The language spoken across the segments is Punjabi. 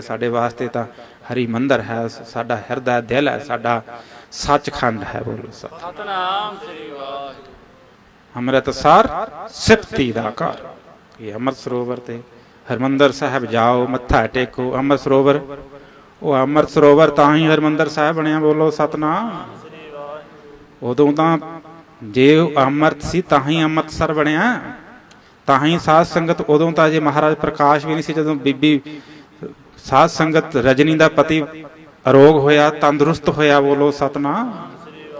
ਸਾਡੇ ਵਾਸਤੇ ਤਾਂ ਹਰੀ ਮੰਦਰ ਹੈ ਸਾਡਾ ਹਿਰਦਾ ਦਿਲ ਹੈ ਸਾਡਾ ਸੱਚਖੰਡ ਹੈ ਬੋਲੋ ਸਤ ਸਤਨਾਮ ਸ੍ਰੀ ਵਾਹਿਗੁਰੂ। ਅੰਮ੍ਰਿਤਸਰ ਸਿਫਤੀ ਦਾ ਘਰ। ਇਹ ਅੰਮ੍ਰਿਤ ਸਰੋਵਰ ਤੇ ਹਰਮੰਦਰ ਸਾਹਿਬ ਜਾਓ ਮੱਥਾ ਟੇਕੋ ਅੰਮ੍ਰਿਤ ਸਰੋਵਰ। ਉਹ ਅੰਮ੍ਰਿਤ ਸਰੋਵਰ ਤਾਂ ਹੀ ਹਰਮੰਦਰ ਸਾਹਿਬ ਬਣਿਆ ਬੋਲੋ ਸਤਨਾਮ। ਉਦੋਂ ਤਾਂ ਜੇ ਅੰਮ੍ਰਿਤ ਸੀ ਤਾਂ ਹੀ ਅੰਮ੍ਰਿਤਸਰ ਬਣਿਆ। ਤਾਂ ਹੀ ਸਾਧ ਸੰਗਤ ਉਦੋਂ ਤਾਂ ਜੇ ਮਹਾਰਾਜ ਪ੍ਰਕਾਸ਼ ਵੀ ਨਹੀਂ ਸੀ ਜਦੋਂ ਬੀਬੀ ਸਾਧ ਸੰਗਤ ਰਜਨੀ ਦਾ ਪਤੀ ਅਰੋਗ ਹੋਇਆ, ਤੰਦਰੁਸਤ ਹੋਇਆ, ਬੋਲੋ ਸਤਨਾਮ।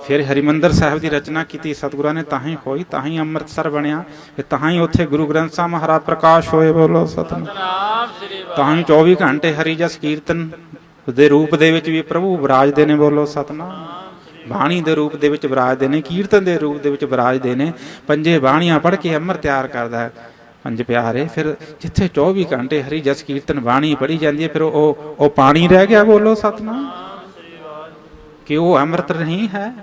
ਫਿਰ ਹਰਿਮੰਦਰ ਸਾਹਿਬ ਦੀ ਰਚਨਾ ਕੀਤੀ, ਸਤਿਗੁਰਾਂ ਨੇ ਤਾਂ ਹੀ ਹੋਈ ਤਾਂ ਹੀ ਅੰਮ੍ਰਿਤਸਰ ਬਣਿਆ, ਤੇ ਤਾਂ ਹੀ ਉੱਥੇ ਗੁਰੂ ਗ੍ਰੰਥ ਸਾਹਿਬ ਮਹਾਰਾਜ ਪ੍ਰਕਾਸ਼ ਹੋਏ, ਬੋਲੋ ਸਤਨਾਮ। ਸਤਨਾਮ ਸ੍ਰੀ ਤਾਂ ਹੀ 24 ਘੰਟੇ ਹਰੀ ਜਸ ਕੀਰਤਨ ਦੇ ਰੂਪ ਦੇ ਵਿੱਚ ਵੀ ਪ੍ਰਭੂ ਵਿਰਾਜਦੇ ਨੇ, ਬੋਲੋ ਸਤਨਾਮ। ਬਾਣੀ ਦੇ ਰੂਪ ਦੇ ਵਿੱਚ ਵਿਰਾਜਦੇ ਨੇ, ਕੀਰਤਨ ਦੇ ਰੂਪ ਦੇ ਵਿੱਚ ਵਿਰਾਜਦੇ ਨੇ, ਪੰਜੇ ਬਾਣੀਆਂ ਪੜ੍ਹ ਕੇ ਅੰਮ੍ਰਿਤ ਤਿਆਰ ਕਰਦਾ ਹੈ। ਪੰਜ ਪਿਆਰੇ, ਫਿਰ ਜਿੱਥੇ 24 ਘੰਟੇ ਹਰੀ ਜਸ ਕੀਰਤਨ ਬਾਣੀ ਪੜ੍ਹੀ ਜਾਂਦੀ ਹੈ, ਫਿਰ ਉਹ ਉਹ ਪਾਣੀ ਰਹਿ ਗਿਆ ਬੋਲੋ ਸਤਨਾਮ। ਕਿ ਉਹ ਅੰਮ੍ਰਿਤ ਨਹੀਂ ਹੈ?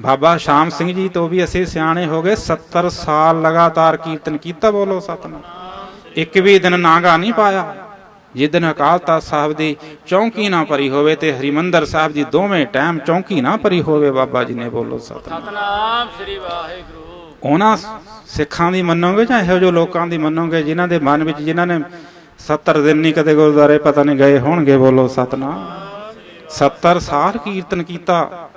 ਬਾਬਾ ਸ਼ਾਮ ਸਿੰਘ ਜੀ ਤੋਂ ਵੀ ਅਸੀਂ ਸਿਆਣੇ ਹੋ ਗਏ 70 ਸਾਲ ਲਗਾਤਾਰ ਕੀਰਤਨ ਕੀਤਾ ਬੋਲੋ ਸਤਨਾਮ। ਇੱਕ ਵੀ ਦਿਨ ਨਾਗਾ ਨਹੀਂ ਪਾਇਆ। ਜਿੱਦਨ ਅਕਾਲ ਤਖਤ ਸਾਹਿਬ ਦੀ ਚੌਂਕੀ ਨਾ ਭਰੀ ਹੋਵੇ ਤੇ ਹਰਿਮੰਦਰ ਸਾਹਿਬ ਦੀ ਦੋਵੇਂ ਟਾਈਮ ਚੌਂਕੀ ਨਾ ਭਰੀ ਹੋਵੇ, ਬਾਬਾ ਜੀ ਨੇ ਬੋਲੋ ਸਤਨਾਮ। ਸਤਨਾਮ ਸ੍ਰੀ ਵਾਹਿਗੁਰੂ। ਉਹਨਾਂ ਸਿੱਖਾਂ ਦੀ ਮੰਨੋਗੇ ਜਾਂ ਇਹੋ ਜਿਹੇ ਲੋਕਾਂ ਦੀ ਮੰਨੋਗੇ ਜਿਨ੍ਹਾਂ ਦੇ ਮਨ ਵਿੱਚ ਜਿਨ੍ਹਾਂ ਨੇ 70 ਦਿਨ ਨਹੀਂ ਕਦੇ ਗੁਰਦੁਆਰੇ ਪਤਾ ਨਹੀਂ ਗਏ ਹੋਣਗੇ ਬੋਲੋ ਸਤਨਾਮ। 70 ਸਾਲ ਕੀਰਤਨ ਕੀਤਾ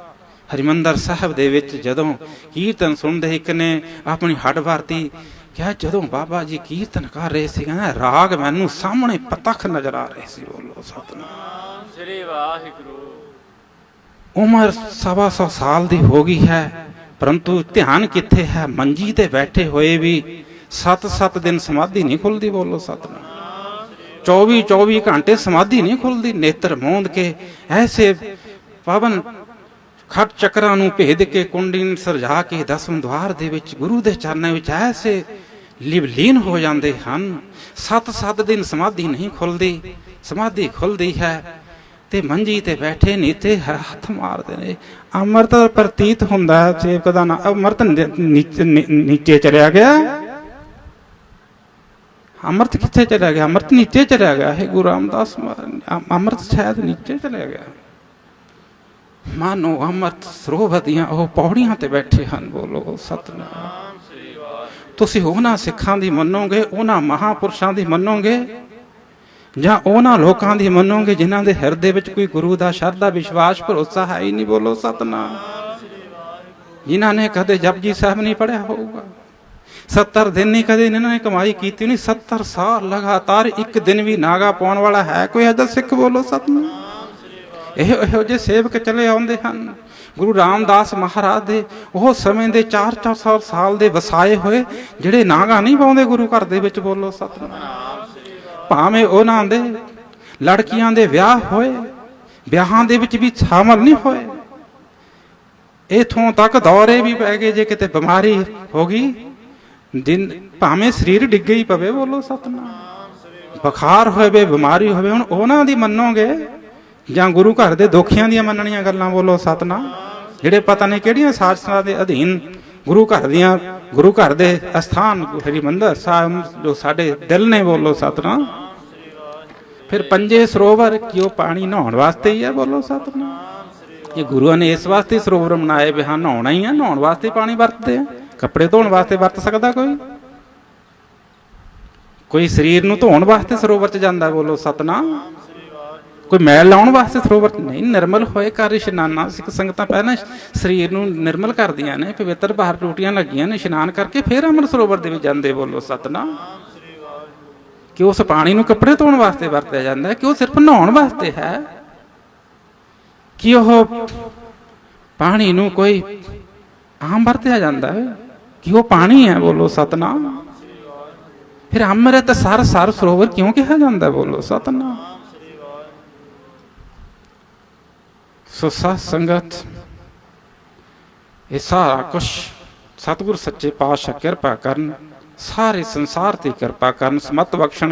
ਹਰਿਮੰਦਰ ਸਾਹਿਬ ਦੇ ਵਿੱਚ ਜਦੋਂ ਕੀਰਤਨ ਸੁਣਦੇ ਇੱਕ ਨੇ ਆਪਣੀ ਹੱਡ ਭਰਤੀ ਕਿਹਾ ਜਦੋਂ ਬਾਬਾ ਜੀ ਕੀਰਤਨ ਕਰ ਰਹੇ ਸੀ ਕਹਿੰਦਾ ਰਾਗ ਮੈਨੂੰ ਸਾਹਮਣੇ ਪਤਖ ਨਜ਼ਰ ਆ ਰਹੇ ਸੀ ਬੋਲੋ ਸਤਨਾਮ। ਸ੍ਰੀ ਵਾਹਿਗੁਰੂ। ਉਮਰ ਸਵਾ ਸੌ ਸਾਲ ਦੀ ਹੋ ਗਈ ਹੈ। ਪਰੰਤੂ ਧਿਆਨ ਕਿੱਥੇ ਹੈ? ਮੰਜੀ ਤੇ ਬੈਠੇ ਹੋਏ ਵੀ 7-7 ਦਿਨ ਸਮਾਧੀ ਨਹੀਂ ਖੁੱਲਦੀ ਬੋਲੋ ਸਤਨਾਮ। 24-24 ਘੰਟੇ ਸਮਾਧੀ ਨਹੀਂ ਖੁੱਲਦੀ, ਨੇਤਰ ਮੋਂਦ ਕੇ ਐਸੇ ਪਵਨ ਖਟ ਚੱਕਰਾਂ ਨੂੰ ਭੇਦ ਕੇ ਕੁੰਡੀ ਨੂੰ ਸਰਜਾ ਕੇ ਦਸਮ ਦਵਾਰ ਦੇ ਵਿੱਚ, ਗੁਰੂ ਦੇ ਚਰਨਾਂ ਵਿੱਚ ਐਸੇ ਲਿਵਲੀਨ ਹੋ ਜਾਂਦੇ ਹਨ। 7-7 ਦਿਨ ਸਮਾਧੀ ਨਹੀਂ ਖੁੱਲਦੀ, ਸਮਾਧੀ ਖੁੱਲਦੀ ਹੈ। ਤੇ ਮੰਜੀ ਤੇ ਬੈਠੇ ਨੀਤੇ ਹੱਥ ਮਾਰਦੇ ਨੇ। ਅੰਮ੍ਰਿਤ ਪ੍ਰਤੀਤ ਹੁੰਦਾ ਸੇਵਕ ਦਾ ਨਾ ਅੰਮ੍ਰਿਤ ਨੀਚੇ ਨੀਚੇ ਚਲਿਆ ਗਿਆ। ਅੰਮ੍ਰਿਤ ਕਿੱਥੇ ਚਲਿਆ ਗਿਆ? ਅੰਮ੍ਰਿਤ ਨੀਚੇ ਚਲਿਆ ਗਿਆ। ਹੈ ਗੁਰੂ ਰਾਮਦਾਸ ਅੰਮ੍ਰਿਤ ਸ਼ਾਇਦ ਨੀਚੇ ਚਲਿਆ ਗਿਆ। ਮਾਨੋ ਅੰਮ੍ਰਿਤ ਸਰੋਵਰ ਦੀਆਂ ਉਹ ਪੌੜੀਆਂ ਤੇ ਬੈਠੇ ਹਨ, ਬੋਲੋ ਸਤਨਾਮ। ਤੁਸੀਂ ਉਹਨਾਂ ਸਿੱਖਾਂ ਦੀ ਮੰਨੋਗੇ, ਉਹਨਾਂ ਮਹਾਪੁਰਸ਼ਾਂ ਦੀ ਮੰਨੋਗੇ? ਜਾਂ ਉਹਨਾਂ ਲੋਕਾਂ ਦੀ ਮੰਨੋਗੇ ਜਿਨ੍ਹਾਂ ਦੇ ਹਿਰਦੇ ਵਿੱਚ ਕੋਈ ਗੁਰੂ ਦਾ ਸ਼ਰਧਾ, ਵਿਸ਼ਵਾਸ, ਭਰੋਸਾ ਹੈ ਹੀ ਨਹੀਂ, ਬੋਲੋ ਸਤਨਾਮ। ਜਿਨ੍ਹਾਂ ਨੇ ਕਦੇ ਜਪਜੀ ਸਾਹਿਬ ਨਹੀਂ ਪੜਿਆ ਹੋਊਗਾ। 70 ਦਿਨ ਨਹੀਂ ਕਦੇ ਇਹਨਾਂ ਨੇ ਕਮਾਈ ਕੀਤੀ ਨਹੀਂ 70 ਸਾਲ ਲਗਾਤਾਰ ਇੱਕ ਦਿਨ ਵੀ ਨਾਗਾ ਪਾਉਣ ਵਾਲਾ ਹੈ ਕੋਈ ਅਜਾ ਸਿੱਖ, ਬੋਲੋ ਸਤਨਾਮ। ਇਹ, ਇਹੋ ਜਿਹੇ ਸੇਵਕ ਚਲੇ ਆਉਂਦੇ ਹਨ। ਗੁਰੂ ਰਾਮਦਾਸ ਮਹਾਰਾਜ ਦੇ, ਉਹ ਸਮੇਂ ਦੇ 4-400 ਸਾਲ ਦੇ ਵਸਾਏ ਹੋਏ, ਜਿਹੜੇ ਨਾਗਾ ਨਹੀਂ ਪਾਉਂਦੇ ਗੁਰੂ ਘਰ ਦੇ ਵਿੱਚ, ਬੋਲੋ ਸਤਨਾਮ। ਭਾਵੇਂ ਉਹਨਾਂ ਦੇ ਲੜਕੀਆਂ ਦੇ ਵਿਆਹ ਹੋਏ, ਵਿਆਹਾਂ ਦੇ ਵਿੱਚ ਵੀ ਸ਼ਾਮਲ ਨਹੀਂ ਹੋਏ। ਇਥੋਂ ਤੱਕ ਦੌਰੇ ਵੀ ਪੈ ਗਏ ਜੇ ਕਿਤੇ ਬਿਮਾਰੀ ਹੋ ਗਈ ਜਿਨ ਭਾਵੇਂ ਸਰੀਰ ਡਿੱਗੇ ਹੀ ਪਵੇ ਬੋਲੋ ਸਤਨਾਮ। ਬੁਖਾਰ ਹੋਵੇ, ਬਿਮਾਰੀ ਹੋਵੇ, ਹੁਣ ਉਹਨਾਂ ਦੀ ਮੰਨੋਗੇ ਜਾਂ ਗੁਰੂ ਘਰ ਦੇ ਦੋਖੀਆਂ ਦੀਆਂ ਮੰਨਣੀਆਂ ਗੱਲਾਂ ਬੋਲੋ ਸਤਨਾਮ। ਜਿਹੜੇ ਪਤਾ ਨਹੀਂ ਕਿਹੜੀਆਂ ਸਾਜ਼ਸ਼ਾਂ ਦੇ ਅਧੀਨ ਗੁਰੂ ਘਰ ਦੀਆਂ, ਗੁਰੂ ਘਰ ਦੇ ਅਸਥਾਨ, ਹਰਿਮੰਦਰ ਸਾਹਿਬ ਜੋ ਸਾਡੇ ਦਿਲ ਨੇ ਬੋਲੋ ਸਤਨਾਮ। ਫਿਰ ਪੰਜੇ ਸਰੋਵਰ ਕਿਉਂ ਪਾਣੀ ਨਹਾਉਣ ਵਾਸਤੇ ਹੀ ਹੈ ਬੋਲੋ ਸਤਨਾਮ ਇਹ ਗੁਰੂਆਂ ਨੇ ਇਸ ਵਾਸਤੇ ਸਰੋਵਰ ਬਣਾਏ ਵੀ ਹਾਂ, ਨਹਾਉਣਾ ਹੀ ਹੈ ਨਹਾਉਣ ਵਾਸਤੇ ਪਾਣੀ ਵਰਤਦੇ ਆ। ਕੱਪੜੇ ਧੋਣ ਵਾਸਤੇ ਵਰਤ ਸਕਦਾ ਕੋਈ? ਕੋਈ ਸਰੀਰ ਨੂੰ ਧੋਣ ਵਾਸਤੇ ਸਰੋਵਰ 'ਚ ਜਾਂਦਾ, ਬੋਲੋ ਸਤਨਾਮ। ਕੋਈ ਮੈਲ ਲਾਉਣ ਵਾਸਤੇ ਸਰੋਵਰ 'ਚ? ਨਹੀਂ, ਨਿਰਮਲ ਹੋਏ ਕਰ ਇਸ਼ਨਾਨਾ, ਸਿੱਖ ਸੰਗਤਾਂ ਪਹਿਲਾਂ ਸਰੀਰ ਨੂੰ ਨਿਰਮਲ ਕਰਦੀਆਂ ਨੇ, ਪਵਿੱਤਰ ਬਾਹਰ ਟੂਟੀਆਂ ਲੱਗੀਆਂ ਨੇ, ਇਸ਼ਨਾਨ ਕਰਕੇ ਫਿਰ ਅਮਰ ਸਰੋਵਰ ਦੇ ਵਿੱਚ ਜਾਂਦੇ, ਬੋਲੋ ਸਤਨਾਮ। ਕਿ ਉਸ ਪਾਣੀ ਨੂੰ ਕੱਪੜੇ ਧੋਣ ਵਾਸਤੇ ਵਰਤਿਆ ਜਾਂਦਾ ਹੈ, ਕਿ ਉਹ ਸਿਰਫ ਨਹਾਉਣ ਵਾਸਤੇ ਹੈ? ਕਿ ਉਹ ਪਾਣੀ ਨੂੰ ਕੋਈ ਆਮ ਵਰਤਿਆ ਜਾਂਦਾ ਹੈ? ਕਿ ਉਹ ਪਾਣੀ ਹੈ ਬੋਲੋ ਸਤਨਾਮ? ਫਿਰ ਅੰਮ੍ਰਿਤ ਸਰ ਸਰ ਸਰੋਵਰ ਕਿਉਂ ਕਿਹਾ ਜਾਂਦਾ ਬੋਲੋ ਸਤਨਾਮ? ਸੋ ਸਾਧ ਸੰਗਤ, ਇਹ ਸਾਰਾ ਕੁਛ ਸਤਿਗੁਰ ਸੱਚੇ ਪਾਤਸ਼ਾਹ ਕਿਰਪਾ ਕਰਨ ਸਾਰੇ ਸੰਸਾਰ ਤੇ ਕਿਰਪਾ ਕਰਨ ਸਮਤ ਬਖਸ਼ਣ